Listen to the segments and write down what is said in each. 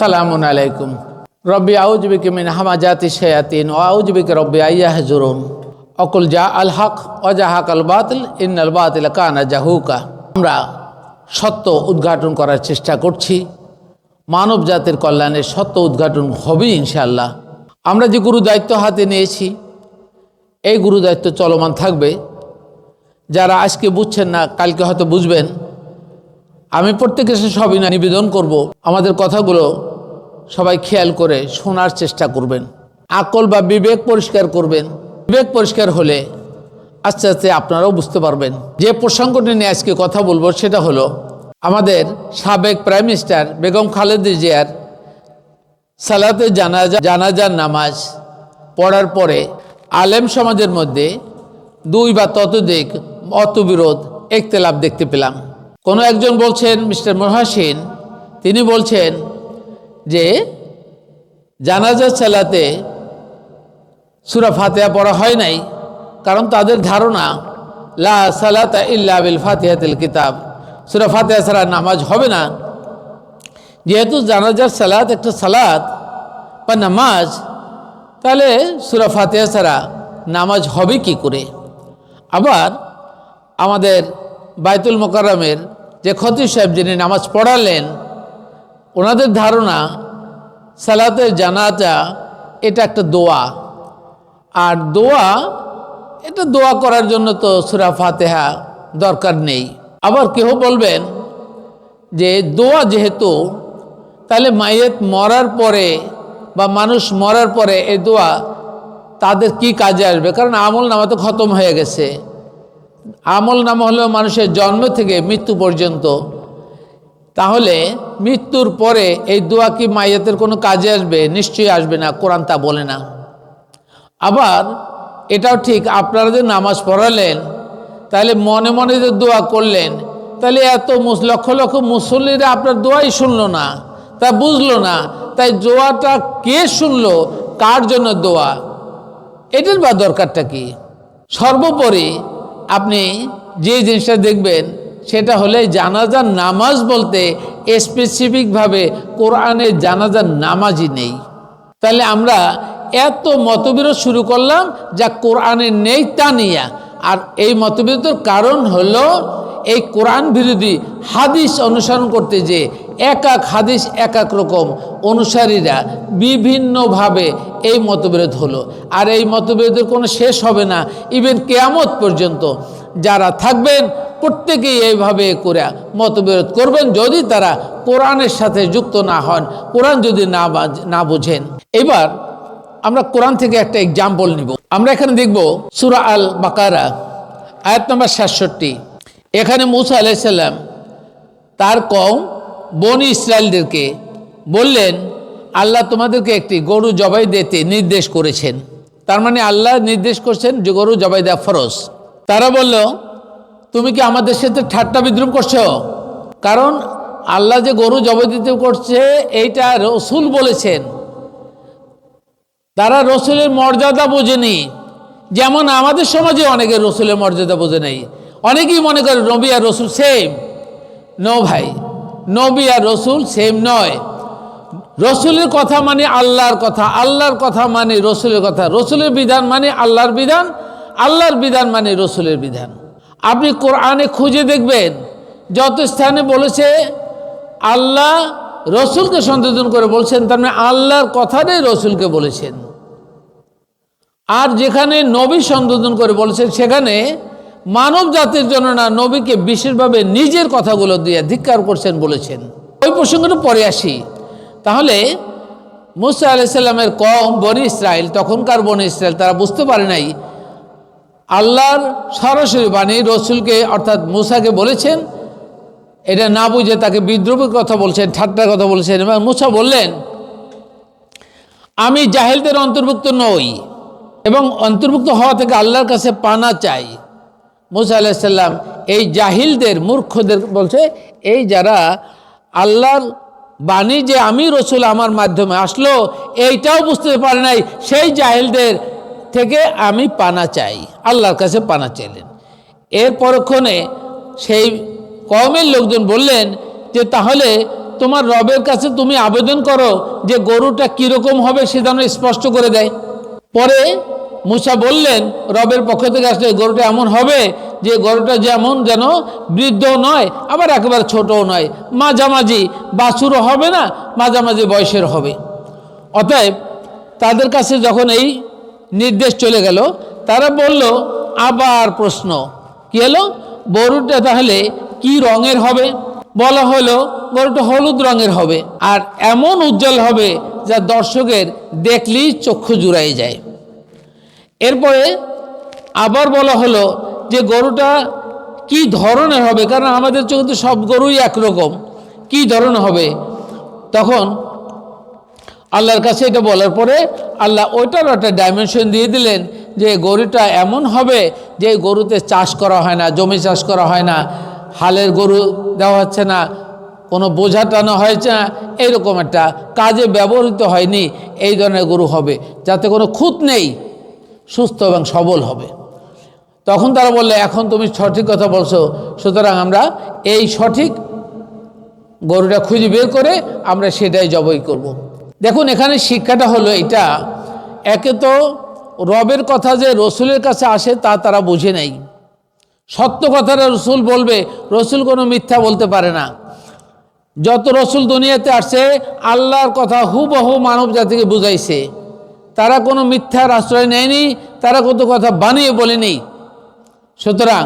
সালামুন আলাইকুম। রব্বি আউজবিক মিন হামাজাতি শায়াতিন ও আউজবিক রব্বি আইয়া হাজুরুন অকুল জা আল হক অজাহাক আল বাতিল ইন আল বাতিল কানা জাহুকা। আমরা সত্য উদ্ঘাটন করার চেষ্টা করছি। মানব জাতির কল্যাণে সত্য উদ্ঘাটন হবে ইনশাল্লাহ আমরা যে গুরু দায়িত্ব হাতে নিয়েছি, এই গুরু দায়িত্ব চলমান থাকবে। যারা আজকে বুঝছেন না, কালকে হয়তো বুঝবেন। আমি প্রত্যেকের সাথে সবই নিবেদন করব। আমাদের কথাগুলো সবাই খেয়াল করে শোনার চেষ্টা করবেন। আকল বা বিবেক পরিষ্কার করবেন। বিবেক পরিষ্কার হলে আস্তে আস্তে আপনারাও বুঝতে পারবেন। যে প্রসঙ্গটি নিয়ে আজকে কথা বলব সেটা হলো আমাদের সাবেক প্রাইম মিনিস্টার বেগম খালেদা জিয়ার সালাতে জানাজা, জানাজার নামাজ পড়ার পরে আলেম সমাজের মধ্যে দুই বা ততোধিক মতবিরোধ, একতেলাপ দেখতে পেলাম। কোনো একজন বলছেন, মিস্টার মহাসিন, তিনি বলছেন যে জানাজা সালাতে সুরা ফাতেহা পড়া হয় নাই, কারণ তাদের ধারণা, লা সালাতা ইল্লা বিল ফাতিহাতিল কিতাব। সুরা ফাতেহা ছাড়া নামাজ হবে না। যেহেতু জানাজার সালাত একটা সালাত বা নামাজ, তাহলে সুরা ফাতেহা ছাড়া নামাজ হবে কি করে? আবার আমাদের বাইতুল মোকারমের যে খতিব সাহেব যিনি নামাজ পড়ালেন ওনাদের ধারণা সালাতের জানাজা এটা একটা দোয়া। আর দোয়া, এটা দোয়া করার জন্য তো সুরা ফাতেহা দরকার নেই। আবার কেহ বলবেন যে দোয়া যেহেতু, তাহলে মাইয়েত মরার পরে বা মানুষ মরার পরে এ দোয়া তাদের কি কাজে আসবে? কারণ আমল নামা তো খতম হয়ে গেছে। আমল নামা হলেও মানুষের জন্ম থেকে মৃত্যু পর্যন্ত তাহলে মৃত্যুর পরে এই দোয়া কি মাইয়াতের কোনো কাজে আসবে? নিশ্চয়ই আসবে না, কোরআন তা বলে না। আবার এটাও ঠিক, আপনারা যে নামাজ পড়ালেন, তাহলে মনে মনে যে দোয়া করলেন, তাহলে এত লক্ষ লক্ষ মুসল্লিরা আপনার দোয়াই শুনলো না, তা বুঝলো না, তাই দোয়াটা কে শুনলো, কার জন্য দোয়া? এটার বা দরকারটা কি? সর্বোপরি আপনি যে জিনিসটা দেখবেন সেটা হলে জানাজার নামাজ বলতে স্পেসিফিকভাবে কোরআনে জানাজার নামাজই নেই। তাহলে আমরা এত মতবিরোধ শুরু করলাম যা কোরআনে নেই তা নিয়ে। আর এই মতবিরোধের কারণ হলো এই কোরআন বিরোধী হাদিস অনুসরণ করতে যে এক এক হাদিস এক এক রকম অনুসারীরা বিভিন্নভাবে এই মতবিরোধ হলো। আর এই মতবিরোধের কোনো শেষ হবে না। ইভেন কেয়ামত পর্যন্ত যারা থাকবেন প্রত্যেকেই এইভাবে করে মতবিরোধ করবেন যদি তারা কোরআনের সাথে যুক্ত না হন, কোরআন যদি না না বোঝেন। এবার আমরা কোরআন থেকে একটা এক্সাম্পল নিব। আমরা এখানে দেখব সুরা আল বাকারা আয়াত নম্বর সাতষট্টি। এখানে মুসা আলাইসাল্লাম তার কম বনি ইসরায়েলদেরকে বললেন, আল্লাহ তোমাদেরকে একটি গরু জবাই দিতে নির্দেশ করেছেন। তার মানে আল্লাহ নির্দেশ করছেন যে গরু জবাই দেওয়া ফরজ। তারা বলল তুমি কি আমাদের সাথে ঠাট্টা বিদ্রুপ করছ? কারণ আল্লাহ যে গরু জবাই দিতে করছে, এইটা রসুল বলেছেন। তারা রসুলের মর্যাদা বোঝেনি। যেমন আমাদের সমাজে অনেকে রসুলের মর্যাদা বোঝে নাই। অনেকেই মনে করে নবী আর রসুল সেম নো ভাই, নবী আর রসুল সেম নয়। রসুলের কথা মানে আল্লাহর কথা আল্লাহর কথা মানে রসুলের কথা। রসুলের বিধান মানে আল্লাহর বিধান আল্লাহর বিধান মানে রসুলের বিধান। আপনি কোরআনে খুঁজে দেখবেন, যত স্থানে বলেছে, আল্লাহ রসুলকে সংযোজন করে বলছেন, তার মানে আল্লাহর কথাটাই রসুলকে বলেছেন। আর যেখানে নবী সংযোজন করে বলেছেন, সেখানে মানব জাতির জন্য না, নবীকে বিশেষভাবে নিজের কথাগুলো দিয়ে ধিক্কার করছেন বলেছেন। ওই প্রসঙ্গটা পরে আসি। তাহলে মুসা আলাইসাল্লামের কম বনি ইসরায়েল তখনকার বনি ইসরায়েল তারা বুঝতে পারে নাই আল্লাহর সরাসরি বাণী রসুলকে, অর্থাৎ মুসাকে বলেছেন। এটা না বুঝে তাকে বিদ্রোহের কথা বলছেন ঠাট্টার কথা বলছেন, এবং মুসা বললেন, আমি জাহেলদের অন্তর্ভুক্ত নই, এবং অন্তর্ভুক্ত হওয়া থেকে আল্লাহর কাছে পানা চাই। মুসা আলাহিসাল্লাম এই জাহিলদের, মূর্খদের বলছে, এই যারা আল্লাহর বাণী যে আমি রসুল আমার মাধ্যমে আসলো, এইটাও বুঝতে পারে নাই, সেই জাহিলদের থেকে আমি পানা চাই। আল্লাহর কাছে পানা চাইলেন। এর পরক্ষণে সেই কমের লোকজন বললেন যে, তাহলে তোমার রবের কাছে তুমি আবেদন করো যে, গরুটা কীরকম হবে সে যেন স্পষ্ট করে দেয়। পরে মুসা বললেন, রবের পক্ষ থেকে আসলে গরুটা এমন হবে যে, গরুটা যেমন যেন বৃদ্ধ নয়, আবার একেবারে ছোটও নয়। মাঝামাঝি বাছুরও হবে না, মাঝামাঝি বয়সের হবে। অতএব তাদের কাছে যখন এই নির্দেশ চলে গেল। তারা বলল, আবার প্রশ্ন। কি হলো? গরুটা তাহলে কি রঙের হবে? বলা হলো, গরুটা হলুদ রঙের হবে। আর এমন উজ্জ্বল হবে যা দর্শকের দেখলেই চক্ষু জুড়াই যায়। এরপরে আবার বলা হলো যে, গরুটা কি ধরনের হবে? কারণ আমাদের চোখে তো সব গরুই একরকম। কি ধরনের হবে? তখন আল্লাহর কাছে এটা বলার পরে আল্লাহ ওইটার একটা ডাইমেনশন দিয়ে দিলেন যে গরুটা এমন হবে যে গরুতে চাষ করা হয় না, জমি চাষ করা হয় না, হালের গরু দেওয়া হচ্ছে না, কোনো বোঝা টানা হয়েছে না এইরকম একটা কাজে ব্যবহৃত হয়নি, এই ধরনের গরু হবে, যাতে কোনো খুঁত নেই, সুস্থ এবং সবল হবে তখন তারা বললে, এখন তুমি সঠিক কথা বলছো, সুতরাং আমরা এই সঠিক গরুটা খুঁজে বের করে আমরা সেটাই জবই করব। দেখুন, এখানে শিক্ষাটা হলো এটা। একে তো রবের কথা যে রসুলের কাছে আসে, তা তারা বুঝে নেই। সত্য কথাটা রসুল বলবে, রসুল কোনো মিথ্যা বলতে পারে না। যত রসুল দুনিয়াতে আসছে, আল্লাহর কথা হুবহু মানব জাতিকে বুঝাইছে। তারা কোনো মিথ্যার আশ্রয় নেয়নি, তারা কত কথা বানিয়ে বলেনি। সুতরাং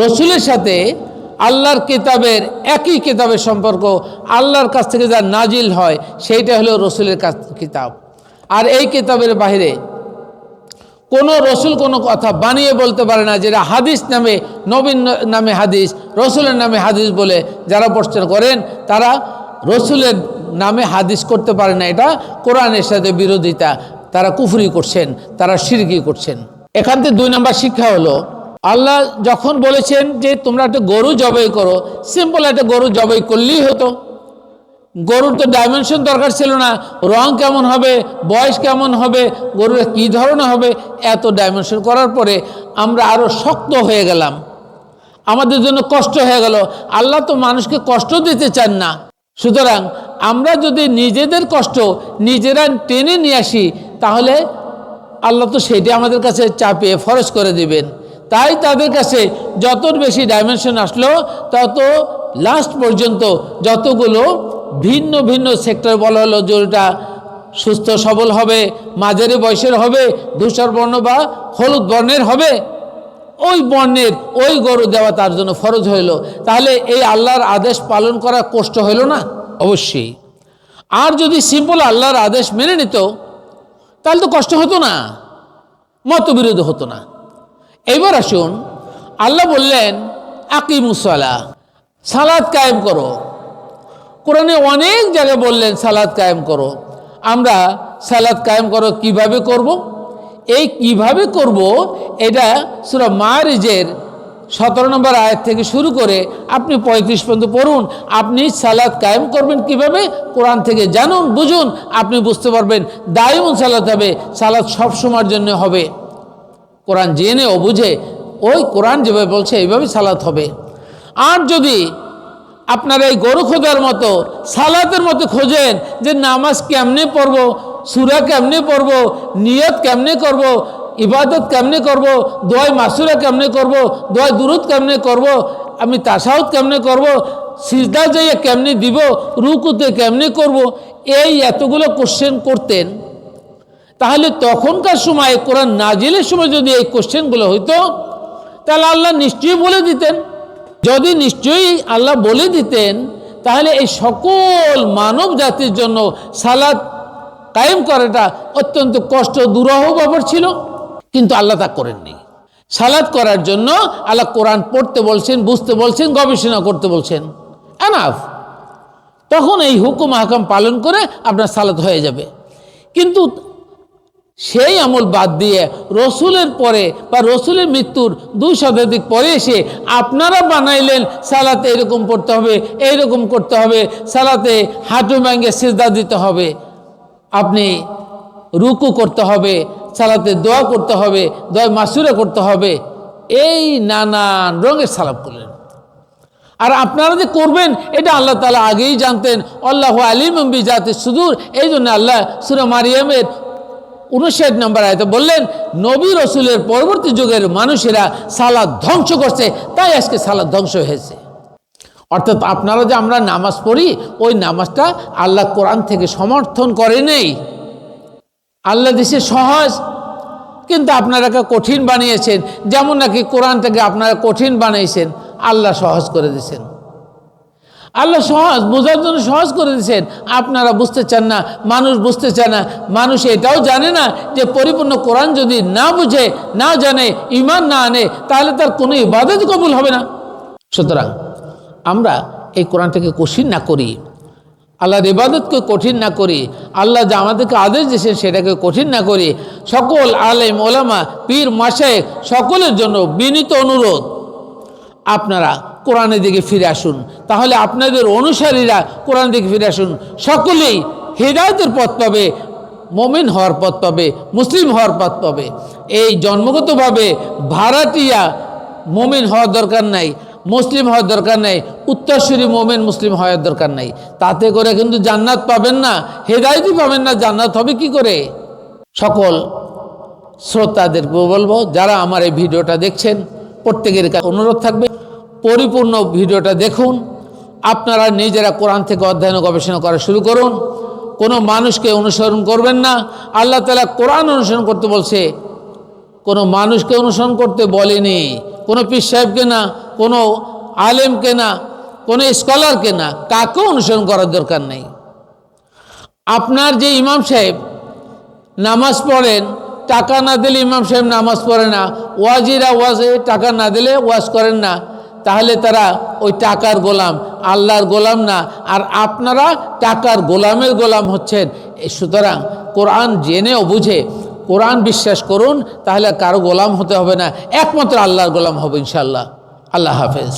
রসুলের সাথে আল্লাহর কিতাবের একই কিতাবের সম্পর্ক, আল্লাহর কাছ থেকে যা নাজিল হয়, সেইটা হলো রসুলের কাছ কিতাব। আর এই কিতাবের বাইরে কোনো রসুল কোনো কথা বানিয়ে বলতে পারে না, যেটা হাদিস নামে নবীন নামে হাদিস, রসুলের নামে হাদিস বলে যারা প্রশ্ন করেন, তারা রসুলের নামে হাদিস করতে পারে না। এটা কোরআনের সাথে বিরোধিতা। তারা কুফরি করছেন, তারা সিরকি করছেন। এখান থেকে দুই নম্বর শিক্ষা হলো আল্লাহ যখন বলেছেন যে তোমরা একটা গরু জবাই করো সিম্পল একটা গরু জবাই করলেই হতো। গরুর তো ডাইমেনশন দরকার ছিল না, রং কেমন হবে, বয়স কেমন হবে, গরুর কী ধরনের হবে, এত ডাইমেনশন করার পরে আমরা আরও শক্ত হয়ে গেলাম। আমাদের জন্য কষ্ট হয়ে গেল। আল্লাহ তো মানুষকে কষ্ট দিতে চান না। সুতরাং আমরা যদি নিজেদের কষ্ট নিজেরা টেনে নিয়ে আসি, তাহলে আল্লাহ তো সেটি আমাদের কাছে চাপিয়ে ফরজ করে দিবেন। তাই তাদের কাছে যত বেশি ডাইমেনশন আসলো, তত লাস্ট পর্যন্ত যতগুলো ভিন্ন ভিন্ন সেক্টর বলা হলো, যেটা সুস্থ সবল হবে, মাঝারি বয়সের হবে, ধূসর বর্ণ বা হলুদ বর্ণের হবে, ওই বর্ণের ওই গরু দেওয়া তার জন্য ফরজ হইল। তাহলে এই আল্লাহর আদেশ পালন করা কষ্ট হইল না? অবশ্যই। আর যদি সিম্পল আল্লাহর আদেশ মেনে নিত, তাহলে তো কষ্ট হতো না, মতবিরোধ হতো না। এবার আসুন, আল্লাহ বললেন আকিমুসালা সালাদ কায়েম করো। কোরআনে অনেক জায়গায় বললেন সালাদ কায়েম করো। আমরা সালাদ কায়েম করো কীভাবে করব। এই কীভাবে করব? এটা সুরা মারিজের সতেরো নম্বর আয়াত থেকে শুরু করে আপনি পঁয়ত্রিশ পর্যন্ত পড়ুন। আপনি সালাদ কায়েম করবেন কীভাবে? কোরআন থেকে জানুন, বুঝুন, আপনি বুঝতে পারবেন, দায়মন সালাদ হবে সালাদ সব সময়ের জন্য হবে। কোরআন জেনে ও বুঝে, ওই কোরআন যেভাবে বলছে এইভাবে সালাত হবে। আর যদি আপনারা এই গরু খোঁজার মতো, সালাতের মতো খোঁজেন যে নামাজ কেমনে পড়ব, সুরা কেমনে পড়ব, নিয়ত কেমনে করব, ইবাদত কেমনে করব দোয় মাসুরা কেমনে করব দোয় দুরুদ কেমনে করব, আমি তাসাউদ কেমনে করব, সিজদা যাইয়ে কেমনে দিব, রুকুতে কেমনে করব, এই এতগুলো কোশ্চেন করতেন। তাহলে তখনকার সময় কোরআন নাজিলের সময় যদি এই কোশ্চেনগুলো হইতো, তাহলে আল্লাহ নিশ্চয়ই বলে দিতেন। যদি নিশ্চয়ই আল্লাহ বলে দিতেন, তাহলে এই সকল মানব জাতির জন্য সালাদ কায়েম করাটা অত্যন্ত কষ্ট দুরহ ব্যাপার ছিল, কিন্তু আল্লাহ তা করেননি। সালাদ করার জন্য আল্লাহ কোরআন পড়তে বলছেন, বুঝতে বলছেন, গবেষণা করতে বলছেন। এনাফ। তখন এই হুকুম হাকাম পালন করে আপনার সালাদ হয়ে যাবে। কিন্তু সেই আমল বাদ দিয়ে রসুলের পরে বা রসুলের মৃত্যুর দুই শতাধিক পরে এসে আপনারা বানাইলেন, সালাতে এরকম পড়তে হবে, এইরকম করতে হবে, সালাতে হাঁটু ব্যাঙ্গে সেজদা দিতে হবে। আপনি রুকু করতে হবে, সালাতে দোয়া করতে হবে, দোয়া মাসুরা করতে হবে, এই নানান রঙের সালাপ করলেন। আর আপনারা যে করবেন, এটা আল্লাহ তালা আগেই জানতেন, আল্লাহ আলিম জাতি সুদূর এই জন্য আল্লাহ সুরা মারিয়ামের উনষাট নম্বর আয়তে বললেন, নবী রসুলের পরবর্তী যুগের মানুষেরা সালাদ ধ্বংস করছে, তাই আজকে সালাদ ধ্বংস হয়েছে। অর্থাৎ আপনারা যে আমরা নামাজ পড়ি, ওই নামাজটা আল্লাহ কোরআন থেকে সমর্থন করে নেই। আল্লাহ দেশে সহজ, কিন্তু আপনারাকে কঠিন বানিয়েছেন, যেমন নাকি কোরআন থেকে আপনারা কঠিন বানিয়েছেন আল্লাহ সহজ করে দিয়েছেন আল্লাহ সহজ, বোঝার জন্য সহজ করে দিয়েছেন। আপনারা বুঝতে চান না, মানুষ বুঝতে চায় না। মানুষ এটাও জানে না যে পরিপূর্ণ কোরআন যদি না বুঝে, না জানে ইমান না আনে, তাহলে তার কোনো ইবাদত কবুল হবে না। সুতরাং আমরা এই কোরআনটাকে কঠিন না করি। আল্লাহর ইবাদতকে কঠিন না করি। আল্লাহ যা আমাদেরকে আদেশ দিয়েছেন সেটাকে কঠিন না করি। সকল আলেম, ওলামা, পীর মাসায় সকলের জন্য বিনীত অনুরোধ। আপনারা কোরআনের দিকে ফিরে আসুন। তাহলে আপনাদের অনুসারীরা কোরআনের দিকে ফিরে আসুন। সকলেই হৃদায়তের পথ পাবে, মমিন হওয়ার পথ পাবে, মুসলিম হওয়ার পথ পাবে। এই জন্মগতভাবে ভাড়াটিয়া মমিন হওয়ার দরকার নাই, মুসলিম হওয়ার দরকার নেই, উত্তরসূরি মোমেন মুসলিম হওয়ার দরকার নেই। তাতে করে কিন্তু জান্নাত পাবেন না, হেদায়তই পাবেন না, জান্নাত হবে কি করে? সকল শ্রোতাদেরকে বলব, যারা আমার এই ভিডিওটা দেখছেন, প্রত্যেকের কাছে অনুরোধ থাকবে পরিপূর্ণ ভিডিওটা দেখুন। আপনারা নিজেরা কোরআন থেকে অধ্যয়ন গবেষণা করা শুরু করুন। কোনো মানুষকে অনুসরণ করবেন না। আল্লাহ তালা কোরআন অনুসরণ করতে বলছে, কোনো মানুষকে অনুসরণ করতে বলেনি, কোনো পীর সাহেবকে না, কোনো আলেমকে না, কোনো স্কলারকে না কাকেও অনুসরণ করার দরকার নেই। আপনার যে ইমাম সাহেব নামাজ পড়েন, টাকা না দিলে ইমাম সাহেব নামাজ পড়ে না, ওয়াজিরা ওয়াজে টাকা না দিলে ওয়াজ করেন না তাহলে তারা ওই টাকার গোলাম, আল্লাহর গোলাম না। আর আপনারা টাকার গোলামের গোলাম হচ্ছেন। সুতরাং কোরআন জেনেও বুঝে, কোরআন বিশ্বাস করুন, তাহলে কারও গোলাম হতে হবে না। একমাত্র আল্লাহর গোলাম হবে ইনশাল্লাহ আল্লাহ হাফেজ।